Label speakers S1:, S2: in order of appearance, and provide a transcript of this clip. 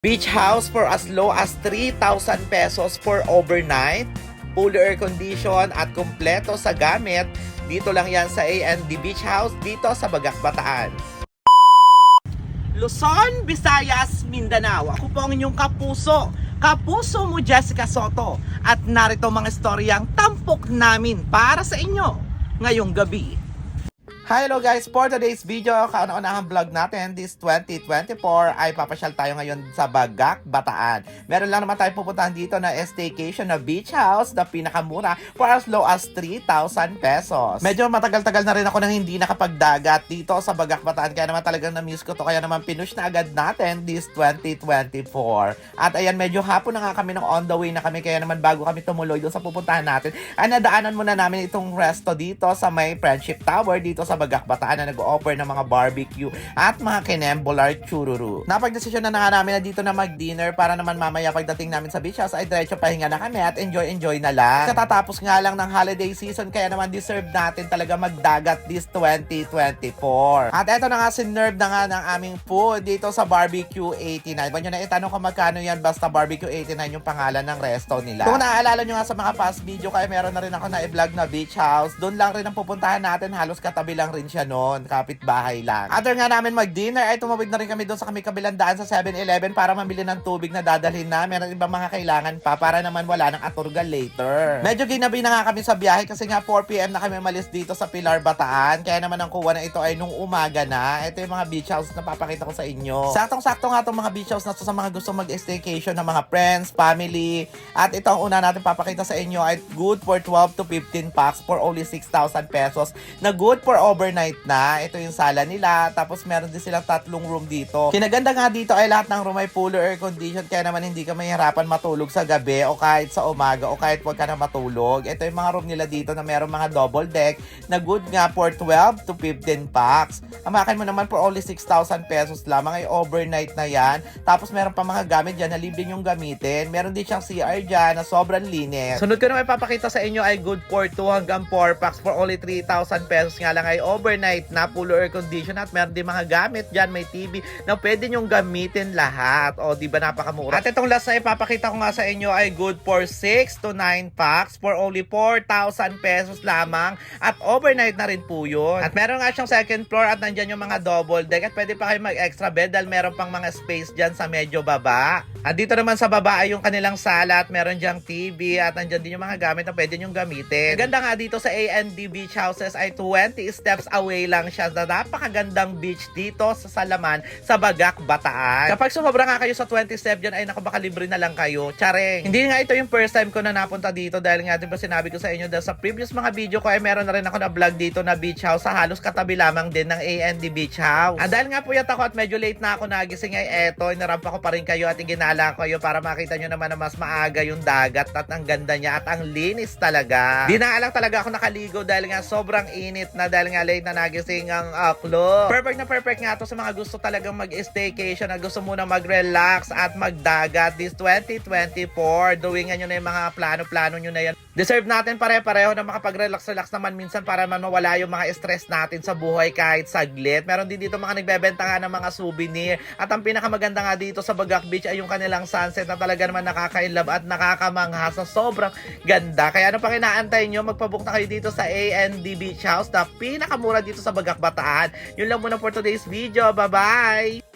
S1: Beach house for as low as 3,000 pesos for overnight. Fully air condition at kumpleto sa gamit. Dito lang yan sa A&D Beach House dito sa Bagak, Bataan. Luzon, Visayas, Mindanao. Ako po ang inyong kapuso. Kapuso mo Jessica Soto. At narito mga istoryang tampok namin para sa inyo ngayong gabi. Hello guys! For today's video, kauna-unahang vlog natin this 2024 ay papasyal tayo ngayon sa Bagak, Bataan. Meron lang naman tayo pupuntahan dito na staycation na beach house na pinakamura for as low as 3,000 pesos. Medyo matagal-tagal na rin ako nang hindi nakapagdagat dito sa Bagak, Bataan kaya naman talagang na-miss ko to kaya naman pinush na agad natin this 2024. At ayan, medyo hapon na nga kami nung on the way na kami kaya naman bago kami tumuloy doon sa pupuntahan natin, ay nadaanan muna namin itong resto dito sa may Friendship Tower dito sa Bagak Bataan na nag-offer ng mga barbecue at mga kinembolar chururu. Napagdesisyon na na namin na dito na mag-dinner para naman mamaya pagdating namin sa beach house ay diretso pahinga na kami at enjoy-enjoy na lang. Katatapos nga lang ng holiday season kaya naman deserve natin talaga magdagat this 2024. At eto na nga sinerve na nga ng aming food dito sa Barbecue 89. Huwag nyo na itanong kung magkano yan basta Barbecue 89 yung pangalan ng resto nila. Kung naaalala nyo nga sa mga past video kaya meron na rin ako na i-vlog na beach house. Doon lang rin ang pupuntahan natin. Halos katabi lang rin siya noon. Kapit-bahay lang. After nga namin mag-dinner ay tumawid na rin kami doon sa kami kabilang daan sa 7-Eleven para mamili ng tubig na dadalhin namin at ibang mga kailangan pa para naman wala ng aturgal later. Medyo ginabi na nga kami sa biyahe kasi nga 4pm na kami malis dito sa Pilar, Bataan. Kaya naman ang kuha na ito ay nung umaga na. Ito yung mga beach house na papakita ko sa inyo. Saktong-sakto nga itong mga beach house na to sa mga gusto mag-staycation ng mga friends, family. At ito ang una natin papakita sa inyo ay good for 12 to 15 packs for only 6,000 pesos na good for overnight na. Ito yung sala nila. Tapos meron din silang tatlong room dito. Kinaganda nga dito ay lahat ng room ay full air condition kaya naman hindi ka mahirapan matulog sa gabi o kahit sa umaga o kahit wag ka na matulog. Ito yung mga room nila dito na meron mga double deck na good nga for 12 to 15 packs. Amakin mo naman for only 6,000 pesos lamang ay overnight na yan. Tapos meron pa mga gamit dyan na libre yung gamitin. Meron din siyang CR dyan na sobrang linis. Sunod ko na may papakita sa inyo ay good for 2 hanggang 4 packs for only 3,000 pesos nga lang ay overnight na full air condition at meron din mga gamit dyan. May TV na pwede nyong gamitin lahat. O, di ba napakamura? At itong last na ipapakita ko nga sa inyo ay good for 6 to 9 packs for only 4,000 pesos lamang at overnight na rin po yun. At meron nga siyang second floor at nandyan yung mga double deck at pwede pa kayo mag-extra bed dahil meron pang mga space dyan sa medyo baba. At dito naman sa baba ay yung kanilang sala at meron dyang TV at nandyan din yung mga gamit na pwede nyong gamitin. Ganda nga dito sa A&D Beach Houses ay 20 steps away lang siya na napakagandang beach dito sa Salaman sa Bagak, Bataan. Kapag sumobra nga kayo sa 20 step dyan ay naku baka libre na lang kayo. Tsare. Hindi nga ito yung first time ko na napunta dito dahil nga di ba sinabi ko sa inyo dahil sa previous mga video ko ay meron na rin ako na vlog dito na beach house sa halos katabi lamang din ng A&D Beach House. Ah, dahil nga puyat ako at medyo late na ako nagising ay eto, inarampa ko pa rin kayo at iginala ko kayo para makita nyo naman na mas maaga yung dagat at ang ganda niya at ang linis talaga. Di na lang talaga ako nakaligo dahil nga sobrang init na dahil nga late na nagising ang aklo. Perfect na perfect nga to sa mga gusto talagang mag-staycation na gusto muna mag-relax at magdagat this 2024. Doingan nyo na yung mga plano-plano nyo na yan. Deserve natin pare-pareho na makapag-relax-relax naman minsan para man mawala yung mga stress natin sa buhay kahit saglit. Meron din dito mga nagbebenta nga ng mga souvenir. At ang pinakamaganda nga dito sa Bagak Beach ay yung kanilang sunset na talaga naman nakakainlove at nakakamangha sa sobrang ganda. Kaya ano pang inaantay nyo, magpabook na kayo dito sa A&D Beach House na pinakamura dito sa Bagak Bataan. Yun lang muna for today's video. Bye-bye!